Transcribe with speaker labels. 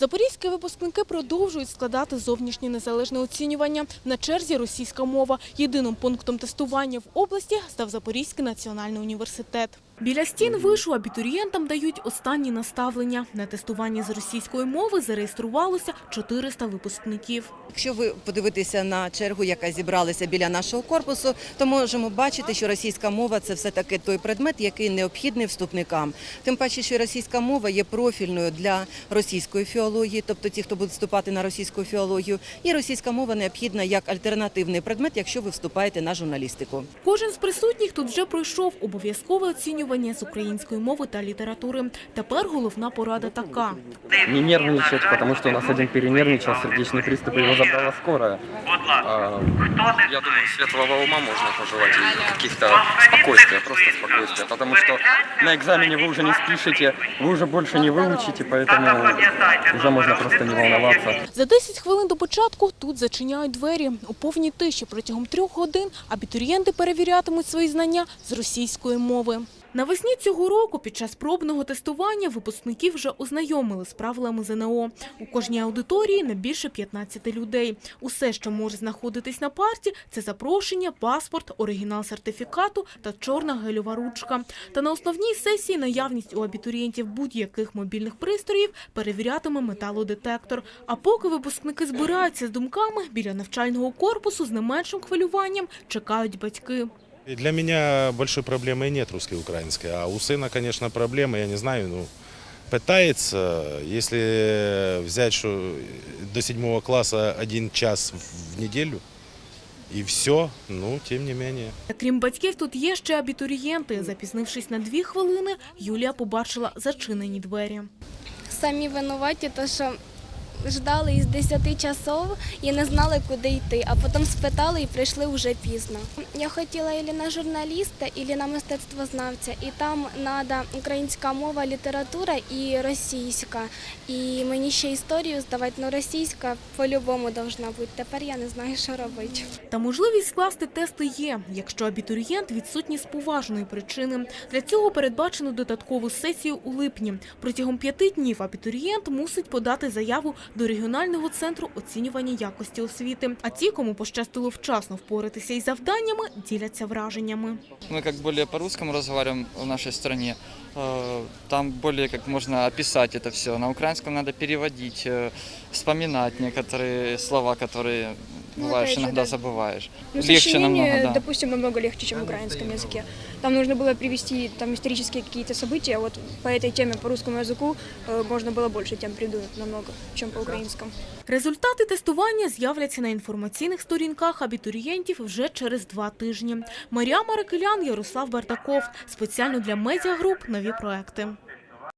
Speaker 1: Запорізькі випускники продовжують складати зовнішнє незалежне оцінювання. На черзі російська мова. Єдиним пунктом тестування в області став Запорізький національний університет. Біля стін вишу абітурієнтам дають останні наставлення. На тестуванні з російської мови зареєструвалося 400 випускників.
Speaker 2: Якщо ви подивитеся на чергу, яка зібралася біля нашого корпусу, то можемо бачити, що російська мова це все таки той предмет, який необхідний вступникам. Тим паче, що російська мова є профільною для російської філології, тобто ті, хто буде вступати на російську філологію, і російська мова необхідна як альтернативний предмет, якщо ви вступаєте на журналістику.
Speaker 1: Кожен з присутніх тут вже пройшов обов'язкове оцінювання з української мови та літератури. Тепер головна порада така.
Speaker 3: не нервничать, потому что у нас один перенервничал, сердечный приступ, его забрала скорая. А, я думаю, светлого ума можно пожелать и каких-то спокойствия, просто спокойствия, потому что на экзамене вы уже не спишете, вы уже больше не выучите, поэтому уже можно просто не волноваться.
Speaker 1: За 10 хвилин до початку тут зачиняють двері. У повній тиші протягом трьох годин абітурієнти перевірятимуть свої знання з російської мови. Навесні цього року під час пробного тестування випускників вже ознайомили з правилами ЗНО. У кожній аудиторії не більше 15 людей. Усе, що може знаходитись на парті, це запрошення, паспорт, оригінал сертифікату та чорна гельова ручка. Та на основній сесії наявність у абітурієнтів будь-яких мобільних пристроїв перевірятиме металодетектор. А поки випускники збираються з думками, біля навчального корпусу з не меншим хвилюванням чекають батьки.
Speaker 4: И Для меня большой проблемы нет русской и украинской, а у сына, конечно, проблемы, я не знаю, ну, пытается, если взять, что до седьмого класса один час в неделю, и все, ну, тем не менее.
Speaker 1: Та Крім батьків, тут є ще абітурієнти. Запізнившись на дві хвилини, Юлія побачила зачинені двері.
Speaker 5: самі винуваті, то що ждали із 10 часов і не знали, куди йти, а потім спитали і прийшли вже пізно. Я хотіла ілі на журналіста, ілі на мистецтвознавця, і там треба українська мова, література і російська. І мені ще історію здавати, ну російська по-любому должна бути. Тепер я не знаю, що робити.
Speaker 1: Та можливість скласти тести є, якщо абітурієнт відсутній з поважної причини. Для цього передбачено додаткову сесію у липні. Протягом п'яти днів абітурієнт мусить подати заяву до регіонального центру оцінювання якості освіти. А ті, кому пощастило вчасно впоратися із завданнями, діляться враженнями.
Speaker 6: Мы как более по-русскому разговариваем в нашей стране, э, там более как можно описать это все. На украинском надо переводить, э, вспоминать некоторые слова, которые
Speaker 7: Ну,
Speaker 6: бываешь
Speaker 7: опять же,
Speaker 6: иногда
Speaker 7: да.
Speaker 6: забываешь.
Speaker 7: Ну,
Speaker 6: Легче
Speaker 7: сочинение,
Speaker 6: намного, да.
Speaker 7: допустим, намного легче, чем в украинском языке. Там нужно было привести там исторические какие-то события. Вот по этой теме, по русскому языку, э, можно было больше тем придумать намного, чем по украинскому.
Speaker 1: Результати тестування з'являться на інформаційних сторінках абітурієнтів вже через два тижні. Марія Марикелян, Ярослав Бардаков. Спеціально для медіагруп нові проекти.